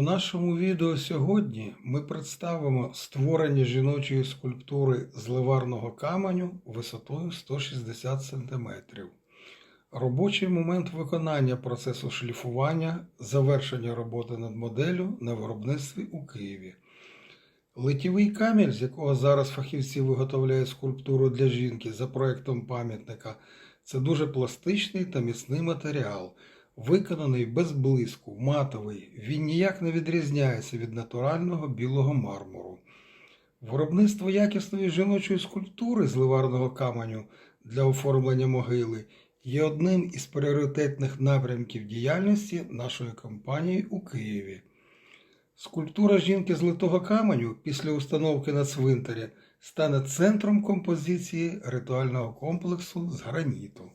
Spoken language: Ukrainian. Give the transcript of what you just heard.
У нашому відео сьогодні ми представимо створення жіночої скульптури з ливарного каменю висотою 160 см. Робочий момент виконання процесу шліфування, завершення роботи над моделлю на виробництві у Києві. Литівий камінь, з якого зараз фахівці виготовляють скульптуру для жінки за проектом пам'ятника, це дуже пластичний та міцний матеріал, виконаний без блиску, матовий. Він ніяк не відрізняється від натурального білого мармуру. Виробництво якісної жіночої скульптури з ливарного каменю для оформлення могили є одним із пріоритетних напрямків діяльності нашої компанії у Києві. Скульптура жінки з литого каменю після установки на цвинтарі стане центром композиції ритуального комплексу з граніту.